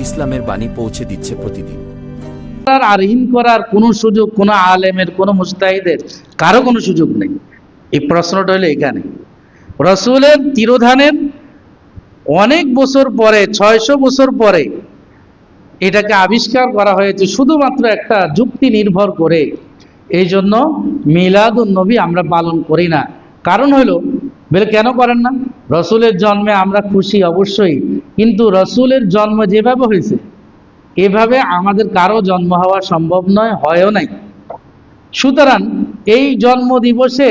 ইসলামের বাণী পৌঁছে দিচ্ছে প্রতিদিন। করার আর করার কোনো সুযোগ কোনো আলেমের, কোনো মুস্তাহিদের কারও কোনো সুযোগ নেই। এই প্রশ্নটা হলো এখানে। রসুলের তিরোধানের অনেক বছর পরে, ছয়শো বছর পরে এটাকে আবিষ্কার করা হয়েছে শুধুমাত্র একটা যুক্তি নির্ভর করে। এই জন্য মিলাদুন নবী আমরা পালন করি না। কারণ হলো বলে, কেন করেন না? রসুলের জন্মে আমরা খুশি, অবশ্যই। কিন্তু রসুলের জন্ম যেভাবে হয়েছে, এভাবে আমাদের কারও জন্ম হওয়া সম্ভব নয়, হয়ও নাই। সুতরাং এই জন্ম দিবসে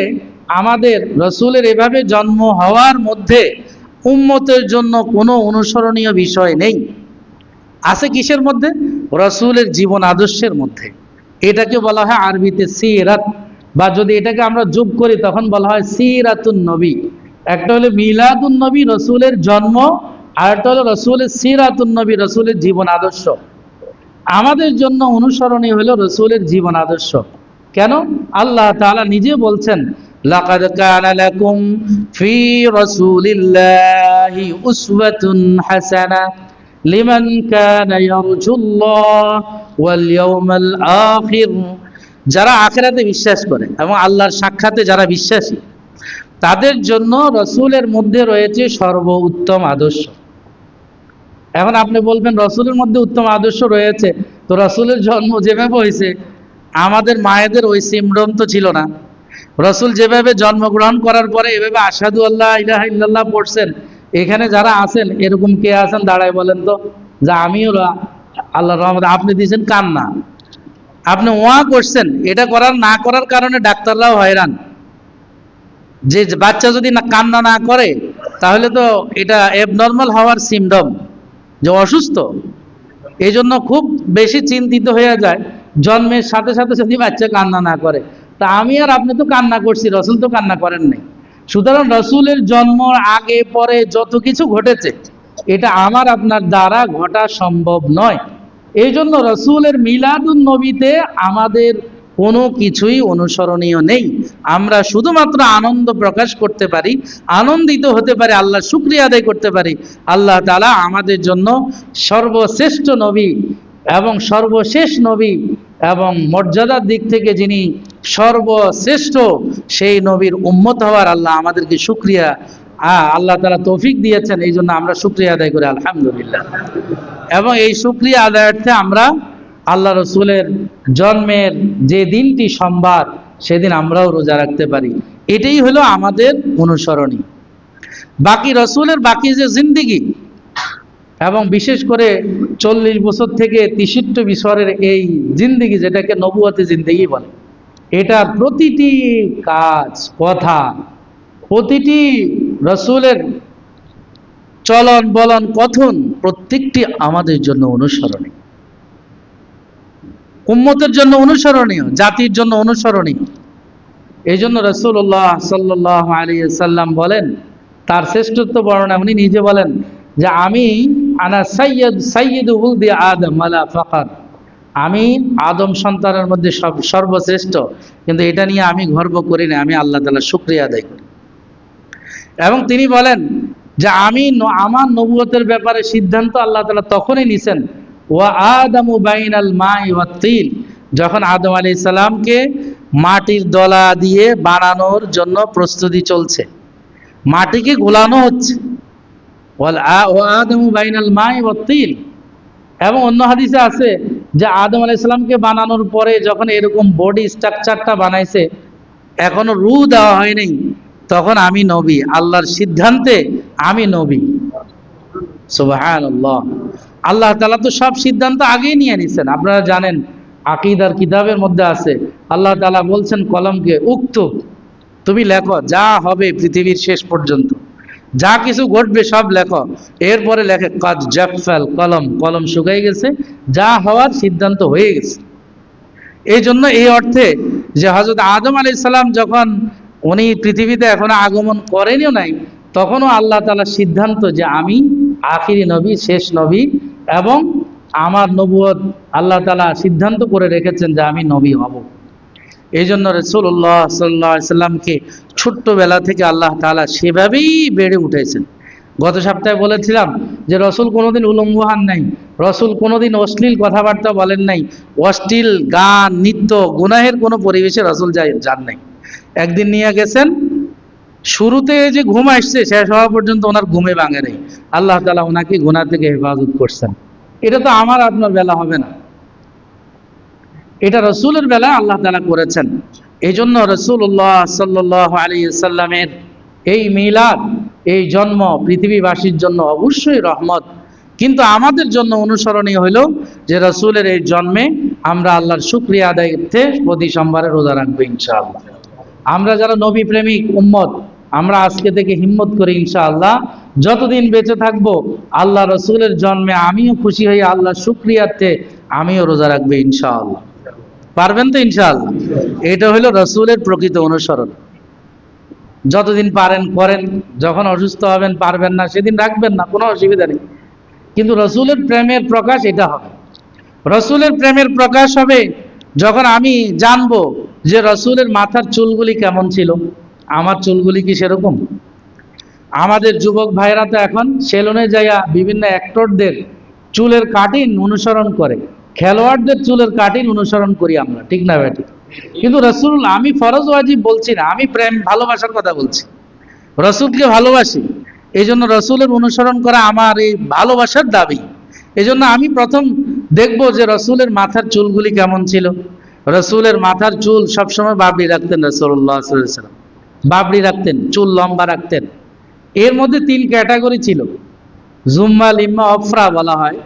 আমাদের রসুলের এভাবে জন্ম হওয়ার মধ্যে উম্মতের জন্য কোনো অনুসরণীয় বিষয় নেই। আছে কিসের মধ্যে? রসুলের জীবন আদর্শের মধ্যে। এটাকে বলা হয় আরবিতে সিরাত। বা যদি এটাকে আমরা যোগ করি, তখন বলা হয় সিরাতুন নবী। একটা হলো মিলাদুন নবী, রসুলের জন্ম, আর একটা হলো রসুলের সিরাতুন নবী, রসুলের জীবন আদর্শ। আমাদের জন্য অনুসরণীয় হলো রসুলের জীবন আদর্শ। কেন? আল্লাহ তাআলা নিজে বলছেন কানা লাকুম ফি রাসূলিল্লাহি উসওয়াতুন হাসানা লিমান কানা ইয়ারজুল্লাহ ওয়াল ইয়াউমাল আখির। যারা আখেরাতে বিশ্বাস করে এবং আল্লাহর সাক্ষাতে যারা বিশ্বাসী, তাদের জন্য রসুলের মধ্যে রয়েছে সর্ব উত্তম আদর্শ। এখন আপনি বলবেন, রসুলের মধ্যে উত্তম আদর্শ রয়েছে? তো রসুলের জন্ম যেভাবে হয়েছে, আমাদের মায়েদের ওই সিমরম তো ছিল না। রসুল যেভাবে জন্মগ্রহণ করার পরে এভাবে আসাদু আল্লাহ ইলাহ ইল্লাল্লাহ পড়ছেন, এখানে যারা আছেন, এরকম কে আছেন, দাঁড়ায় বলেন তো, যে আমিও আল্লাহ রহমত আপনি দিয়েছেন কান্না। আপনি ওয়া করছেন, এটা করার না করার কারণে ডাক্তাররাও হয়রান। যে বাচ্চা যদি না কান্না না করে, তাহলে তো এটা এবনর্মাল হওয়ার সিমডম যে অসুস্থ। এই জন্য খুব বেশি চিন্তিত হয়ে যায়, জন্মের সাথে সাথে যদি বাচ্চা কান্না না করে। তা আমি আর আপনি তো কান্না করছি, রসুল তো কান্না করেন নাই। সুতরাং রসুলের জন্ম আগে, পরে যত কিছু ঘটেছে, এটা আমার, আপনার দ্বারা ঘটা সম্ভব নয়। এই জন্য রসুলের মিলাদুন নবীতে আমাদের কোনো কিছুই অনুসরণীয় নেই। আমরা শুধুমাত্র আনন্দ প্রকাশ করতে পারি, আনন্দিত হতে পারি, আল্লাহ শুক্রিয়া আদায় করতে পারি। আল্লাহ তালা আমাদের জন্য সর্বশ্রেষ্ঠ নবী এবং সর্বশেষ নবী এবং মর্যাদার দিক থেকে যিনি সর্বশ্রেষ্ঠ, সেই নবীর উম্মত হওয়ার আল্লাহ আমাদেরকে শুক্রিয়া আল্লাহ তালা তৌফিক দিয়েছেন। এই জন্য আমরা শুক্রিয়া আদায় করি, আলহামদুলিল্লাহ। এবং এই শুক্রিয়া আদায়ার্থে আমরা আল্লাহ রসুলের জন্মের যে দিনটি সোমবার, সেদিন আমরাও রোজা রাখতে পারি। এটাই হলো আমাদের অনুসরণী বাকি রসুলের বাকি যে জিন্দিগি এবং বিশেষ করে চল্লিশ বছর থেকে তিষট্টি বছরের এই জিন্দিগি যেটাকে নবুয়াতে জিন্দিগি বলে, এটার প্রতিটি কাজ, কথা, প্রতিটি রসুলের চলন বলন কথন প্রত্যেকটি আমাদের জন্য অনুসরণীয়। উম্মতের জন্য অনুসরণীয়, জাতির জন্য অনুসরণীয়। এই জন্য রসুল্লাহ সাল্লাহ সাল্লাম বলেন, তার শ্রেষ্ঠত্ব বর্ণনা উনি নিজে বলেন যে, আমি আনা সৈয়দ সৈয়দ উলদি আদম আলা ফকার। আমি আদম সন্তানের মধ্যে সব, সর্বশ্রেষ্ঠ, কিন্তু এটা নিয়ে আমি গর্ব করি না, আমি আল্লাহ তালা শুক্রিয়া আদায় করি। এবং তিনি বলেন যে আমি আমার নবুয়তের ব্যাপারে সিদ্ধান্ত আল্লাহ তালা তখনই নিছেন। ওয়া আদামু বাইন আল মাই ওয়া যখন আদম আলী সালামকে মাটির দলা দিয়ে বানানোর জন্য প্রস্তুতি চলছে। মাটিকে গোলানো হচ্ছে। ওয়া আদামু বাইন আল মাই ওয়া এবং অন্য হাদিসে আছে যে আদম আলাইহিস সালামকে বানানোর পরে যখন এরকম বডি স্ট্রাকচারটা বানাইছে, এখনও রু দেওয়া হয়নি তখন আমি নবী, আল্লাহর সিদ্ধান্তে আমি নবী। সুবহানাল্লাহ। আল্লাহ তালা তো সব সিদ্ধান্ত আগেই নিয়ে নিছেন। আপনারা জানেন, আকিদার কিতাবের মধ্যে আছে, আল্লাহ তালা বলছেন, কলমকে উক্ত, তুমি লেখো, যা হবে পৃথিবীর শেষ পর্যন্ত। যা কিছু ঘটবে সব লেখো। এরপরে লেখে কাজ জাফাল কলম কলম শুকাই গেছে, যা হওয়ার সিদ্ধান্ত হয়ে গেছে। এই জন্য এই অর্থে যে হজরত আদম আলি সাল্লাম যখন উনি পৃথিবীতে এখনও আগমন করেনও নাই। তখনও আল্লাহ তালা সিদ্ধান্ত যে আমি আখিরি নবী, শেষ নবী এবং আমার নবুয়ত আল্লাহ তালা সিদ্ধান্ত করে রেখেছেন যে আমি নবী হব। এই জন্য রসুল্লাহ সাল্লাহ সাল্লামকে ছোট্টবেলা থেকে আল্লাহ তালা সেভাবেই বেড়ে উঠেছেন। গত সপ্তাহে বলেছিলাম যে রসুল কোনোদিন উলঙ্গ নাই, রসুল কোনোদিন অশ্লীল কথাবার্তা বলেন নাই, অশ্লীল, গান, নৃত্য, গুনাহের কোনো পরিবেশে রসুল যাই যান নাই। একদিন নিয়ে গেছেন, শুরুতে যে ঘুম আসছে, শেষ হওয়া পর্যন্ত ওনার ঘুমে ভাঙে নেই। আল্লাহ তালা ওনাকে গুনাহ থেকে হেফাজত করছেন। এটা তো আমার আপনার বেলা হবে না। এটা রসুলের বেলা আল্লাহ তালা করেছেন। এই জন্য রসুল্লাহ সাল্লাহ আলী সাল্লামের এই মিলাদ, এই জন্ম পৃথিবীবাসীর জন্য অবশ্যই রহমত। কিন্তু আমাদের জন্য অনুসরণীয় হইল যে রসুলের এই জন্মে আমরা আল্লাহর শুক্রিয়া আদায়তে প্রতি সোমবারে রোজা রাখব ইনশাআল্লাহ। আমরা যারা নবী প্রেমিক উম্মত, আমরা আজকে থেকে হিম্মত করি ইনশাআল্লাহ, যতদিন বেঁচে থাকব, আল্লাহ রসুলের জন্মে আমিও খুশি হই আল্লাহ শুক্রিয়াতে আমিও রোজা রাখব ইনশাআল্লাহ। পারবেন তো ইনশাআল্লাহ? এটা হলো রসুলের প্রকৃত অনুসরণ। যতদিন পারেন, করেন, যখন অসুস্থ হবেন, পারবেন না, সেদিন রাখবেন না, কোনো অসুবিধা নেই। কিন্তু রসুলের প্রেমের প্রকাশ এটা হবে। রসুলের প্রেমের প্রকাশ হবে যখন আমি জানব যে রসুলের মাথার চুলগুলি কেমন ছিল, আমার চুলগুলি কি সেরকম? আমাদের যুবক ভাইরা তো এখন সেলুনে যাইয়া বিভিন্ন অ্যাক্টরদের চুলের কাটিং অনুসরণ করে, খেলোয়াড়দের চুলের কাটিং অনুসরণ করি আমরা, ঠিক না ব্যাটি কিন্তু রসুল, আমি ফরজ ওয়াজিব বলছি না, আমি প্রেম, ভালোবাসার কথা বলছি। রসুলকে ভালোবাসি এই জন্য রসুলের অনুসরণ করা আমার এই ভালোবাসার দাবি। এই জন্য আমি প্রথম দেখব যে রসুলের মাথার চুলগুলি কেমন ছিল। রসুলের মাথার চুল সবসময় বাবরি রাখতেন রসুল্লাহ সাল্লাম বাবরি রাখতেন, চুল লম্বা রাখতেন। এর মধ্যে তিন ক্যাটাগরি ছিল। জুম্মা, লিম্মা, অফরা বলা হয়।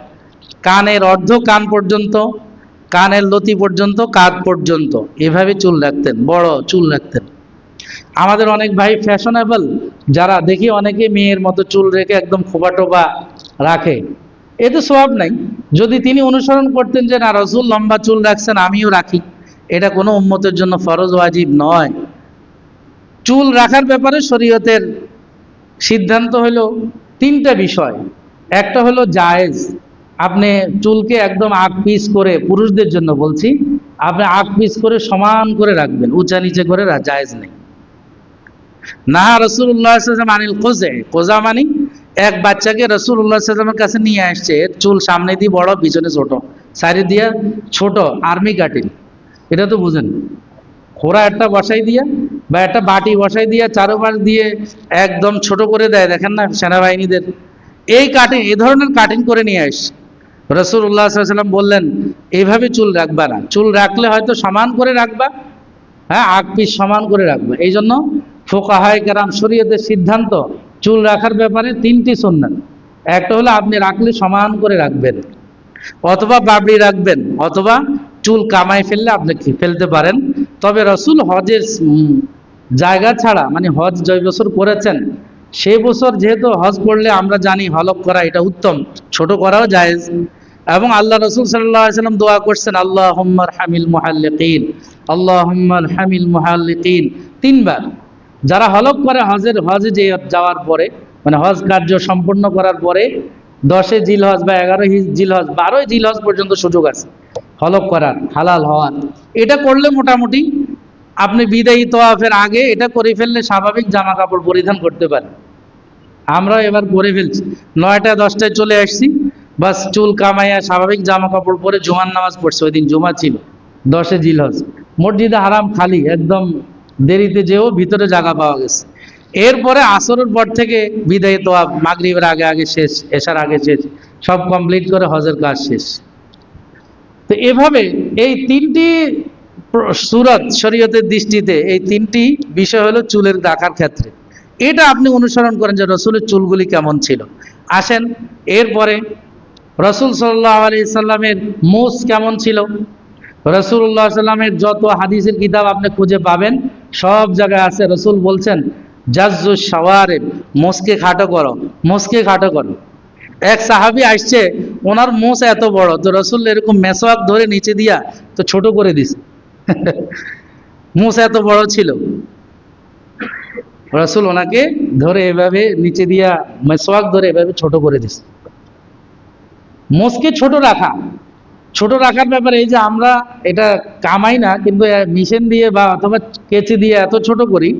কানের অর্ধ কান পর্যন্ত, কানের লতি পর্যন্ত, কাঁধ পর্যন্ত। এভাবে চুল রাখতেন, বড় চুল রাখতেন। আমাদের অনেক ভাই ফ্যাশনেবল যারা দেখি অনেকে মেয়ের মতো চুল রেখে একদম খোপা টোপা রাখে। এতে সব নাই। যদি তিনি অনুসরণ করতেন যে, না, রসুল লম্বা চুল রাখছেন, আমিও রাখি। এটা কোনো উম্মতের জন্য ফরজ, ওয়াজিব নয়। চুল রাখার ব্যাপারে শরীয়তের সিদ্ধান্ত হলো তিনটা বিষয়। একটা হলো জায়েজ। আপনি চুলকে একদম আগ পিস করে পুরুষদের জন্য বলছি, আপনি আগ পিস করে সমান করে রাখবেন, উঁচা নিচে করে জায়েজ নেই। না রসুল্লাহ আনিল কোজে কোজা মানি এক বাচ্চাকে রসুল্লাহ সাল্লামের কাছে নিয়ে আসছে, চুল সামনে দিয়ে বড়, পিছনে ছোট সাইডে দিয়া ছোট, আর্মি কাটিং এটা তো বুঝেন। খোরা একটা বসাই দিয়া বা একটা বাটি বসাই দিয়া চারোপাশ দিয়ে একদম ছোট করে দেয়, দেখেন না সেনাবাহিনীদের। এই কাটিং এই ধরনের কাটিং করে নিয়ে আসছে। রসুল্লাহ সাল্লাম বললেন এইভাবে চুল রাখবা না। চুল রাখলে হয়তো সমান করে রাখবা হ্যাঁ আগ পিস সমান করে রাখবা। এই জন্য ফোকাহায় কেরাম শরীয়তের সিদ্ধান্ত চুল রাখার ব্যাপারে তিনটি সন্ন্যান একটা হলো আপনি রাখলে সমান করে রাখবেন, অথবা বাবড়ি রাখবেন, অথবা চুল কামাই ফেললে আপনি ফেলতে পারেন। তবে রসুল হজের জায়গা ছাড়া মানে হজ যে বছর করেছেন, সেই বছর যেহেতু হজ করলে আমরা জানি হলক করা এটা উত্তম, ছোট করাও জায়েজ। এবং আল্লাহ রসুল সাল্লাম দোয়া করছেন আল্লাহ হামিল মুহাল্লিকিন আল্লাহ হামিল মুহাল্লিকিন। তিনবার। যারা হলক করে হজের, হজে যে যাওয়ার পরে মানে হজ কার্য সম্পূর্ণ করার পরে দশে জিল হজ বা এগারো জিল হজ বারোই জিল হজ পর্যন্ত সুযোগ আছে হলক করার, হালাল হওয়ার। এটা করলে মোটামুটি আপনি বিদায়ী তোয়াফের আগে এটা করে ফেললে স্বাভাবিক জামা কাপড় পরিধান করতে পারেন। আমরা এবার করে ফেলছি। নয়টা, দশটায় চলে আসছি। বাস চুল কামাইয়া স্বাভাবিক জামা কাপড় পরে জুমার নামাজ পড়ছে। ওই দিন জুমা ছিল দশে জিল হজ মসজিদে হারাম, খালি, একদম দেরিতে যেও ভিতরে জায়গা পাওয়া গেছে। এরপরে আসরের পর থেকে বিদায়ী তোয়া মাগরিবের আগে আগে শেষ এসার আগে শেষ, সব কমপ্লিট করে হজের কাজ শেষ। তো এভাবে এই তিনটি সুরত শরীয়তের দৃষ্টিতে এই তিনটি বিষয় হলো চুলের রাখার ক্ষেত্রে। এটা আপনি অনুসরণ করেন যে রসুলের চুলগুলি কেমন ছিল। আসেন, এরপরে রসুল সাল্লাহ আলি সাল্লামের মোস কেমন ছিল? রসুল্লাহ সাল্লামের যত হাদিসের কিতাব আপনি খুঁজে পাবেন সব জায়গায় আছে, রসুল বলছেন, জাজ্জু সাওয়ারে মোসকে খাটো করো, মোসকে খাটো করো। এক সাহাবি আসছে, ওনার মোষ এত বড়, তো রসুল এরকম মেসওয়াক ধরে নিচে দিয়া, তো ছোট করে দিছে মোষ এত বড় ছিল। রসুল ওনাকে ধরে এভাবে নিচে দিয়া মেসওয়াক ধরে এভাবে ছোট করে দিছে মোষকে ছোট রাখা। ছোট রাখার ব্যাপারে এই যে আমরা এটা কামাই না, কিন্তু মিশন দিয়ে বা অথবা কেচি দিয়ে এত ছোট করি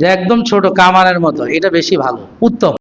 যে একদম ছোট কামানের মতো, এটা বেশি ভালো, উত্তম।